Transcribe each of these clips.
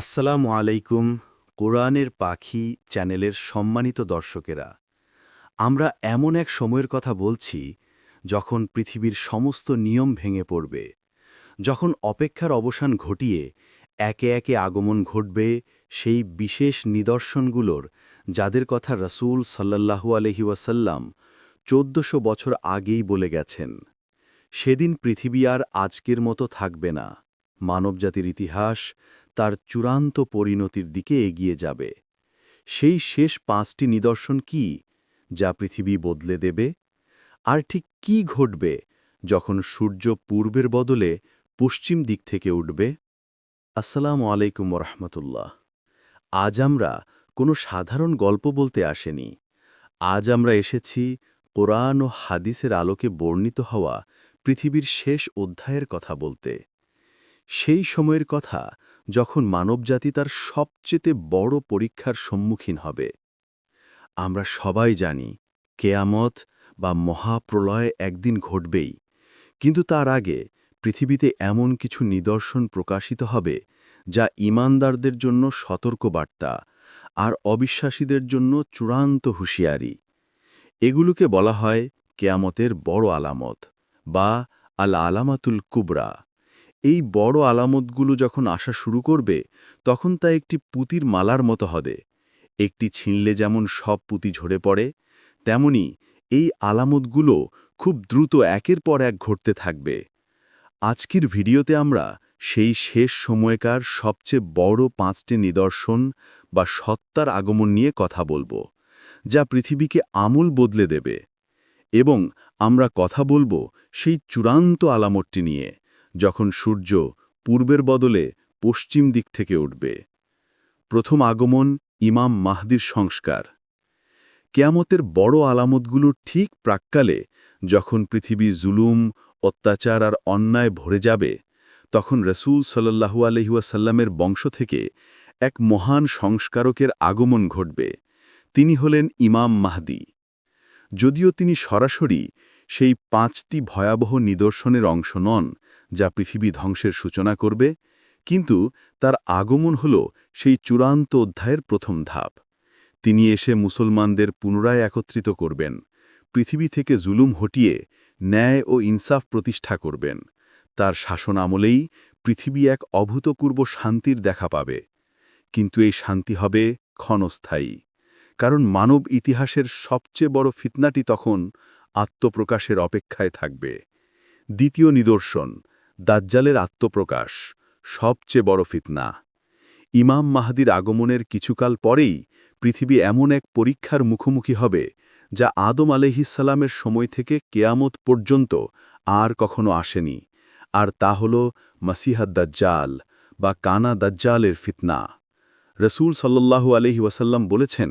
আসসালামু আলাইকুম কোরআনের পাখি চ্যানেলের সম্মানিত দর্শকেরা। আমরা এমন এক সময়ের কথা বলছি যখন পৃথিবীর সমস্ত নিয়ম ভেঙে পড়বে, যখন অপেক্ষার অবসান ঘটিয়ে একে একে আগমন ঘটবে সেই বিশেষ নিদর্শনগুলোর যাদের কথা রসুল সাল্লাহু আলহি ওয়াসাল্লাম চোদ্দশো বছর আগেই বলে গেছেন, সেদিন পৃথিবী আর আজকের মতো থাকবে না। মানবজাতির ইতিহাস তার চূড়ান্ত পরিণতির দিকে এগিয়ে যাবে। সেই শেষ পাঁচটি নিদর্শন কি যা পৃথিবী বদলে দেবে? আর ঠিক কি ঘটবে যখন সূর্য পূর্বের বদলে পশ্চিম দিক থেকে উঠবে? আসসালামু আলাইকুম রহমতুল্লাহ আজ আমরা কোনো সাধারণ গল্প বলতে আসেনি। আজ আমরা এসেছি কোরআন ও হাদিসের আলোকে বর্ণিত হওয়া পৃথিবীর শেষ অধ্যায়ের কথা বলতে। সেই সময়ের কথা যখন মানবজাতি তার সবচেয়ে বড় পরীক্ষার সম্মুখীন হবে। আমরা সবাই জানি, কেয়ামত বা মহাপ্রলয় একদিন ঘটবেই। কিন্তু তার আগে পৃথিবীতে এমন কিছু নিদর্শন প্রকাশিত হবে, যা ইমানদারদের জন্য সতর্কবার্তা আর অবিশ্বাসীদের জন্য চূড়ান্ত হুঁশিয়ারি। এগুলোকে বলা হয় কেয়ামতের বড় আলামত বা আল আলামাতুল কুবরা এই বড় আলামতগুলো যখন আসা শুরু করবে, তখন তা একটি পুতির মালার মতো হবে। একটি ছিঁড়লে যেমন সব পুঁতি ঝরে পড়ে, তেমনি এই আলামতগুলো খুব দ্রুত একের পর এক ঘটতে থাকবে। আজকের ভিডিওতে আমরা সেই শেষ সময়কার সবচেয়ে বড় পাঁচটি নিদর্শন বা সত্তার আগমন নিয়ে কথা বলব, যা পৃথিবীকে আমূল বদলে দেবে। এবং আমরা কথা বলব সেই চূড়ান্ত আলামতটি নিয়ে। যখন সূর্য পূর্বের বদলে পশ্চিম দিক থেকে উঠবে। প্রথম আগমন ইমাম মাহদির সংস্কার। কেয়ামতের বড় আলামতগুলো ঠিক প্রাক্কালে যখন পৃথিবী জুলুম, অত্যাচার আর অন্যায় ভরে যাবে, তখন রসুল সাল্লাহু আলহিউসাল্লামের বংশ থেকে এক মহান সংস্কারকের আগমন ঘটবে। তিনি হলেন ইমাম মাহদি। যদিও তিনি সরাসরি সেই পাঁচটি ভয়াবহ নিদর্শনের অংশ নন যা পৃথিবী ধ্বংসের সূচনা করবে, কিন্তু তার আগমন হল সেই চূড়ান্ত অধ্যায়ের প্রথম ধাপ। তিনি এসে মুসলমানদের পুনরায় একত্রিত করবেন, পৃথিবী থেকে জুলুম হটিয়ে ন্যায় ও ইনসাফ প্রতিষ্ঠা করবেন। তার শাসন আমলেই পৃথিবী এক অভূতপূর্ব শান্তির দেখা পাবে। কিন্তু এই শান্তি হবে ক্ষণস্থায়ী, কারণ মানব ইতিহাসের সবচেয়ে বড় ফিতনাটি তখন আত্মপ্রকাশের অপেক্ষায় থাকবে। দ্বিতীয় নিদর্শন দাজ্জালের আত্মপ্রকাশ সবচেয়ে বড় ফিতনা। ইমাম মাহাদির আগমনের কিছুকাল পরেই পৃথিবী এমন এক পরীক্ষার মুখোমুখি হবে, যা আদম আলহিসাল্লামের সময় থেকে কেয়ামত পর্যন্ত আর কখনো আসেনি, আর তা হল মাসিহাদ দাজ্জাল বা কানা দাজ্জালের ফিতনা। রসুল সাল্লাল্লাহু আলহি ওয়াসাল্লাম বলেছেন,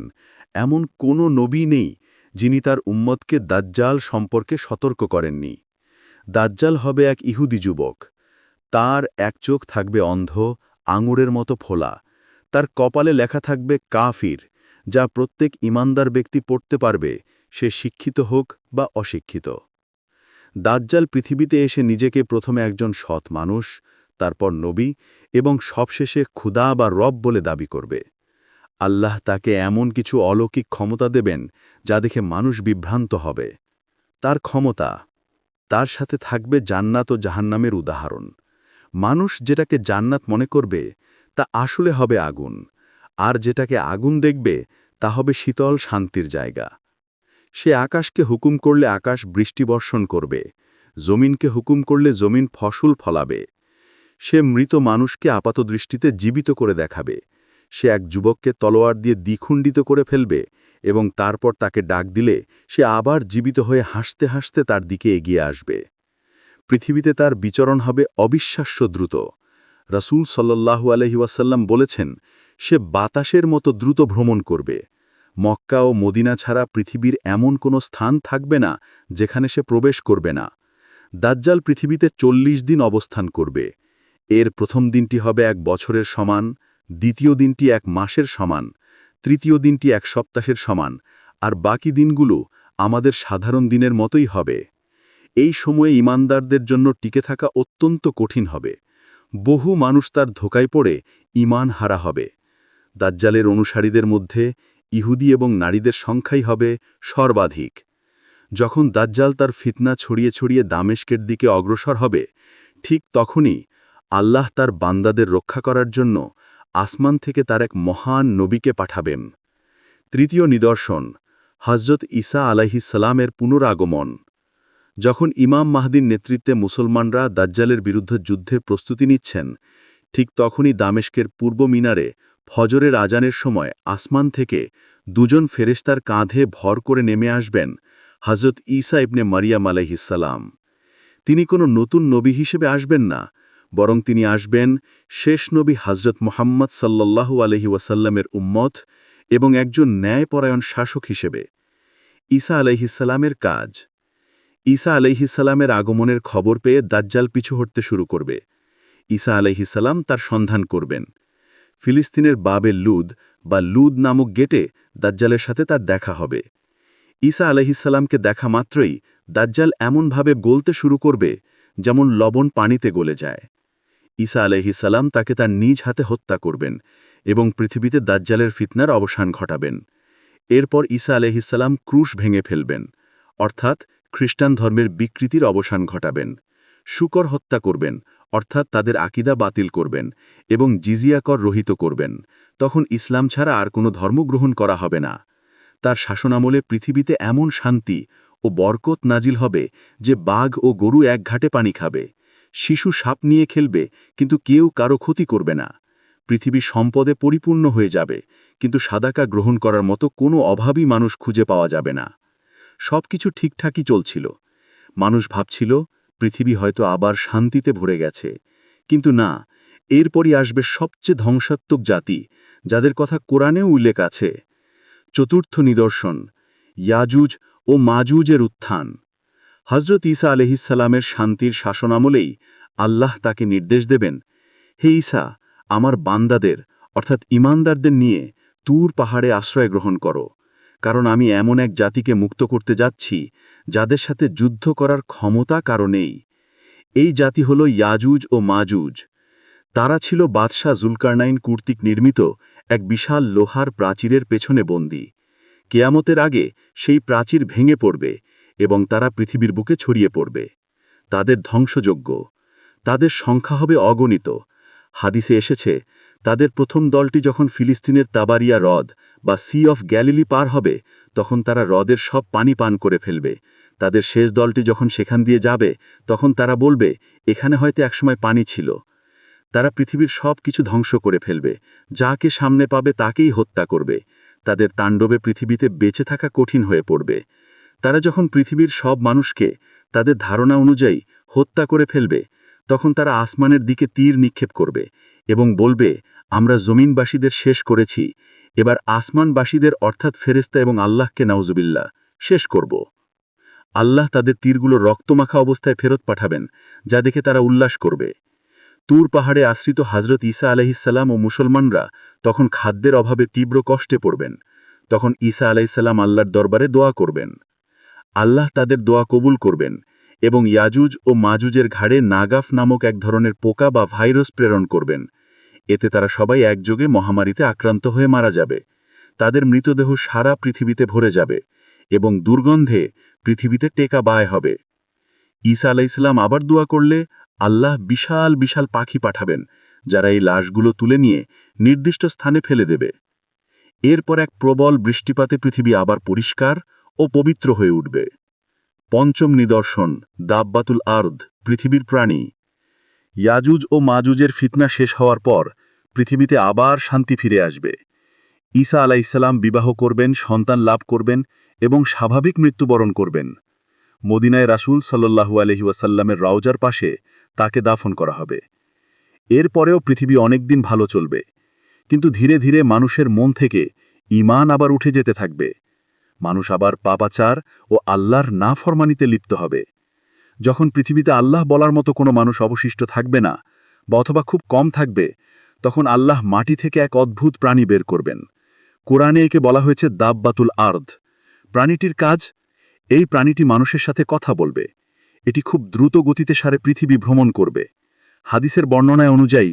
এমন কোনো নবী নেই যিনি তার উম্মতকে দাজ্জাল সম্পর্কে সতর্ক করেননি। দাজ্জাল হবে এক ইহুদি যুবক। তার এক চোখ থাকবে অন্ধ, আঙুরের মতো ফোলা। তার কপালে লেখা থাকবে কাফির, যা প্রত্যেক ইমানদার ব্যক্তি পড়তে পারবে, সে শিক্ষিত হোক বা অশিক্ষিত। দাজ্জাল পৃথিবীতে এসে নিজেকে প্রথমে একজন সৎ মানুষ, তারপর নবী এবং সবশেষে ক্ষুদা বা রব বলে দাবি করবে। আল্লাহ তাকে এমন কিছু অলৌকিক ক্ষমতা দেবেন, যা দেখে মানুষ বিভ্রান্ত হবে। তার ক্ষমতা তার সাথে থাকবে জান্নাত ও জাহান্নামের উদাহরণ। মানুষ যেটাকে জান্নাত মনে করবে, তা আসলে হবে আগুন। আর যেটাকে আগুন দেখবে, তা হবে শীতল শান্তির জায়গা। সে আকাশকে হুকুম করলে আকাশ বৃষ্টি বর্ষণ করবে, জমিনকে হুকুম করলে জমিন ফসল ফলাবে। সে মৃত মানুষকে আপাত দৃষ্টিতে জীবিত করে দেখাবে। সে এক যুবককে তলোয়ার দিয়ে দ্বিখণ্ডিত করে ফেলবে এবং তারপর তাকে ডাক দিলে সে আবার জীবিত হয়ে হাসতে হাসতে তার দিকে এগিয়ে আসবে। পৃথিবীতে তার বিচরণ হবে অবিশ্বাস্য দ্রুত। রসুল সাল্লাহু আলহিউসাল্লাম বলেছেন, সে বাতাসের মতো দ্রুত ভ্রমণ করবে। মক্কা ও মদিনা ছাড়া পৃথিবীর এমন কোনো স্থান থাকবে না যেখানে সে প্রবেশ করবে না। দাজ্জাল পৃথিবীতে চল্লিশ দিন অবস্থান করবে। এর প্রথম দিনটি হবে এক বছরের সমান, দ্বিতীয় দিনটি এক মাসের সমান। তৃতীয় দিনটি এক সপ্তাহের সমান, আর বাকি দিনগুলো আমাদের সাধারণ দিনের মতোই হবে। এই সময়ে ইমানদারদের জন্য টিকে থাকা অত্যন্ত কঠিন হবে। বহু মানুষ তার ধোকায় পড়ে ইমান হারা হবে। দাজ্জালের অনুসারীদের মধ্যে ইহুদি এবং নারীদের সংখ্যাই হবে সর্বাধিক। যখন দাজ্জাল তার ফিতনা ছড়িয়ে ছড়িয়ে দামেশকের দিকে অগ্রসর হবে, ঠিক তখনই আল্লাহ তার বান্দাদের রক্ষা করার জন্য আসমান থেকে তার এক মহান নবীকে পাঠাবেন। তৃতীয় নিদর্শন হজরত ঈসা আলাইহিসালামের পুনরাগমন। যখন ইমাম মাহদির নেতৃত্বে মুসলমানরা দাজ্জালের বিরুদ্ধে যুদ্ধের প্রস্তুতি নিচ্ছেন, ঠিক তখনই দামেশকের পূর্ব মিনারে ফজরের আজানের সময় আসমান থেকে দুজন ফেরেশতার কাঁধে ভর করে নেমে আসবেন হজরত ঈসা ইবনে মারিয়াম আলাইহিসাল্লাম তিনি কোনো নতুন নবী হিসেবে আসবেন না বরং তিনি আসবেন শেষ নবী হজরত মোহাম্মদ সাল্লাল্লাহু আলহি ওয়াসাল্লামের উম্মত এবং একজন ন্যায়পরায়ণ শাসক হিসেবে। ঈসা আলাইহিসাল্লামের কাজ। ঈসা আলাইহিসাল্লামের আগমনের খবর পেয়ে দাজ্জাল পিছু হটতে শুরু করবে। ঈসা আলাইহিসাল্লাম তার সন্ধান করবেন। ফিলিস্তিনের বাবে লুদ বা লুদ নামক গেটে দাজ্জালের সাথে তার দেখা হবে। ঈসা আলাইহিসাল্লামকে দেখা মাত্রই দাজ্জাল এমনভাবে গলতে শুরু করবে যেমন লবণ পানিতে গলে যায়। ঈসা আলাইহিসাল্লাম তাকে তার নিজ হাতে হত্যা করবেন এবং পৃথিবীতে দাজ্জালের ফিতনার অবসান ঘটাবেন। এরপর ঈসা আলাইহিসাল্লাম ক্রুশ ভেঙে ফেলবেন, অর্থাৎ খ্রিস্টান ধর্মের বিকৃতির অবসান ঘটাবেন। শুকর হত্যা করবেন, অর্থাৎ তাদের আকিদা বাতিল করবেন এবং জিজিয়া কর রহিত করবেন। তখন ইসলাম ছাড়া আর কোনো ধর্ম গ্রহণ করা হবে না। তার শাসনামলে পৃথিবীতে এমন শান্তি ও বরকত নাজিল হবে যে বাঘ ও গরু এক ঘাটে পানি খাবে। শিশু সাপ নিয়ে খেলবে, কিন্তু কেউ কারও ক্ষতি করবে না। পৃথিবী সম্পদে পরিপূর্ণ হয়ে যাবে, কিন্তু সাদাকা গ্রহণ করার মতো কোনো অভাবই মানুষ খুঁজে পাওয়া যাবে না। সব কিছু ঠিকঠাকই চলছিল। মানুষ ভাবছিল, পৃথিবী হয়তো আবার শান্তিতে ভরে গেছে। কিন্তু না, এরপরই আসবে সবচেয়ে ধ্বংসাত্মক জাতি, যাদের কথা কোরআনেও উল্লেখ আছে। চতুর্থ নিদর্শন, ইয়াজুজ ও মাজুজের উত্থান। হজরত ঈসা আলহিসাল্লামের শান্তির শাসনামলেই আল্লাহ তাকে নির্দেশ দেবেন, হে ঈসা, আমার বান্দাদের, অর্থাৎ ইমানদারদের নিয়ে তুর পাহাড়ে আশ্রয় গ্রহণ করো, কারণ আমি এমন এক জাতিকে মুক্ত করতে যাচ্ছি, যাদের সাথে যুদ্ধ করার ক্ষমতা কারণেই এই জাতি হল ইয়াজুজ ও মাজুজ। তারা ছিল বাদশাহ জুলকারনাইন কর্তৃক নির্মিত এক বিশাল লোহার প্রাচীরের পেছনে বন্দী। কেয়ামতের আগে সেই প্রাচীর ভেঙে পড়বে এবং তারা পৃথিবীর বুকে ছড়িয়ে পড়বে। তাদের ধ্বংসযোগ্য। তাদের সংখ্যা হবে অগণিত। হাদিসে এসেছে, তাদের প্রথম দলটি যখন ফিলিস্তিনের তাবারিয়া হ্রদ বা সি অফ গ্যালিলি পার হবে, তখন তারা হ্রদের সব পানি পান করে ফেলবে। তাদের শেষ দলটি যখন সেখান দিয়ে যাবে, তখন তারা বলবে, এখানে হয়তো একসময় পানি ছিল। তারা পৃথিবীর সব কিছু ধ্বংস করে ফেলবে। যাকে সামনে পাবে তাকেই হত্যা করবে। তাদের তাণ্ডবে পৃথিবীতে বেঁচে থাকা কঠিন হয়ে পড়বে। তারা যখন পৃথিবীর সব মানুষকে তাদের ধারণা অনুযায়ী হত্যা করে ফেলবে, তখন তারা আসমানের দিকে তীর নিক্ষেপ করবে এবং বলবে, আমরা জমিনবাসীদের শেষ করেছি। এবার আসমানবাসীদের অর্থাৎ ফেরেস্তা এবং আল্লাহকে নাউজুবিল্লা শেষ করব। আল্লাহ তাদের তীরগুলো রক্তমাখা অবস্থায় ফেরত পাঠাবেন, যা দেখে তারা উল্লাস করবে। তুর পাহাড়ে আশ্রিত হজরত ঈসা আলহিসাল্লাম ও মুসলমানরা তখন খাদ্যের অভাবে তীব্র কষ্টে পড়বেন। তখন ঈসা আলাইসাল্লাম আল্লাহর দরবারে দোয়া করবেন। আল্লাহ তাদের দোয়া কবুল করবেন এবং ইয়াজুজ ও মাজুজের ঘাড়ে নাগাফ নামক এক ধরনের পোকা বা ভাইরাস প্রেরণ করবেন। এতে তারা সবাই একযোগে মহামারীতে আক্রান্ত হয়ে মারা যাবে। তাদের মৃতদেহ সারা পৃথিবীতে ভরে যাবে এবং দুর্গন্ধে পৃথিবীতে টেকা বায় হবে। ঈসা আলাইসাল্লাম আবার দোয়া করলে আল্লাহ বিশাল বিশাল পাখি পাঠাবেন, যারা এই লাশগুলো তুলে নিয়ে নির্দিষ্ট স্থানে ফেলে দেবে। এরপর এক প্রবল বৃষ্টিপাতে পৃথিবী আবার পরিষ্কার ও পবিত্র হয়ে উঠবে। পঞ্চম নিদর্শন, দাব্বাতুল আর্দ, পৃথিবীর প্রাণী। ইয়াজুজ ও মাজুজের ফিতনা শেষ হওয়ার পর পৃথিবীতে আবার শান্তি ফিরে আসবে। ঈসা আলাইসাল্লাম বিবাহ করবেন, সন্তান লাভ করবেন এবং স্বাভাবিক মৃত্যুবরণ করবেন। মদিনায় রাসুল সাল্লু আলহিউসাল্লামের রাউজার পাশে তাকে দাফন করা হবে। এরপরেও পৃথিবী অনেকদিন ভালো চলবে। কিন্তু ধীরে ধীরে মানুষের মন থেকে ইমান আবার উঠে যেতে থাকবে। মানুষ আবার পাপাচার ও আল্লাহর না ফরমানিতে লিপ্ত হবে। যখন পৃথিবীতে আল্লাহ বলার মতো কোনো মানুষ অবশিষ্ট থাকবে না বা অথবা খুব কম থাকবে, তখন আল্লাহ মাটি থেকে এক অদ্ভুত প্রাণী বের করবেন। কোরআনে একে বলা হয়েছে দাববাতুল আর্ধ প্রাণীটির কাজ, এই প্রাণীটি মানুষের সাথে কথা বলবে। এটি খুব দ্রুত গতিতে সারে পৃথিবী ভ্রমণ করবে। হাদিসের বর্ণনায় অনুযায়ী,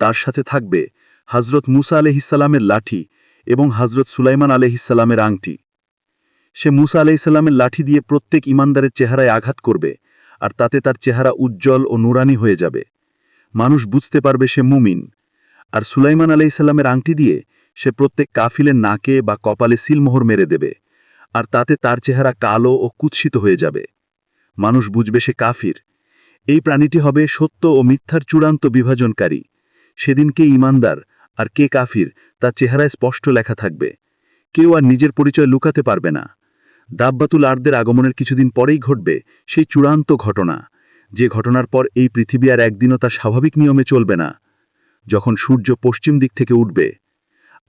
তার সাথে থাকবে হজরত মুসা আলহিসাল্লামের লাঠি এবং হজরত সুলাইমান আলহিসাল্লামের আংটি। সে মুসা আলহিসাল্লামের লাঠি দিয়ে প্রত্যেক ইমানদারের চেহারায় আঘাত করবে, আর তাতে তার চেহারা উজ্জ্বল ও নুরানি হয়ে যাবে। মানুষ বুঝতে পারবে সে মুমিন, আর সুলাইমান আলাইসাল্লামের আংটি দিয়ে সে প্রত্যেক কাফিলের নাকে বা কপালে সিলমোহর মেরে দেবে, আর তাতে তার চেহারা কালো ও কুৎসিত হয়ে যাবে। মানুষ বুঝবে সে কাফির। এই প্রাণীটি হবে সত্য ও মিথ্যার চূড়ান্ত বিভাজনকারী। সেদিন কে ইমানদার আর কে কাফির, তার চেহারায় স্পষ্ট লেখা থাকবে। কেউ আর নিজের পরিচয় লুকাতে পারবে না। দাব্বাতুল আর্দের আগমনের কিছুদিন পরেই ঘটবে সেই চূড়ান্ত ঘটনা। যে ঘটনার পর এই পৃথিবী আর একদিনও তার স্বাভাবিক নিয়মে চলবে না। যখন সূর্য পশ্চিম দিক থেকে উঠবে,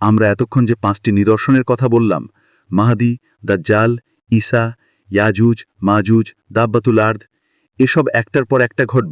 আমরা এতক্ষণ যে পাঁচটি নিদর্শনের কথা বললাম, মাহাদি দ্য জাল ইসা ইয়াজুজ, মাজুজ, দাব্বাতুল আর্দ, এসব একটার পর একটা ঘটবে।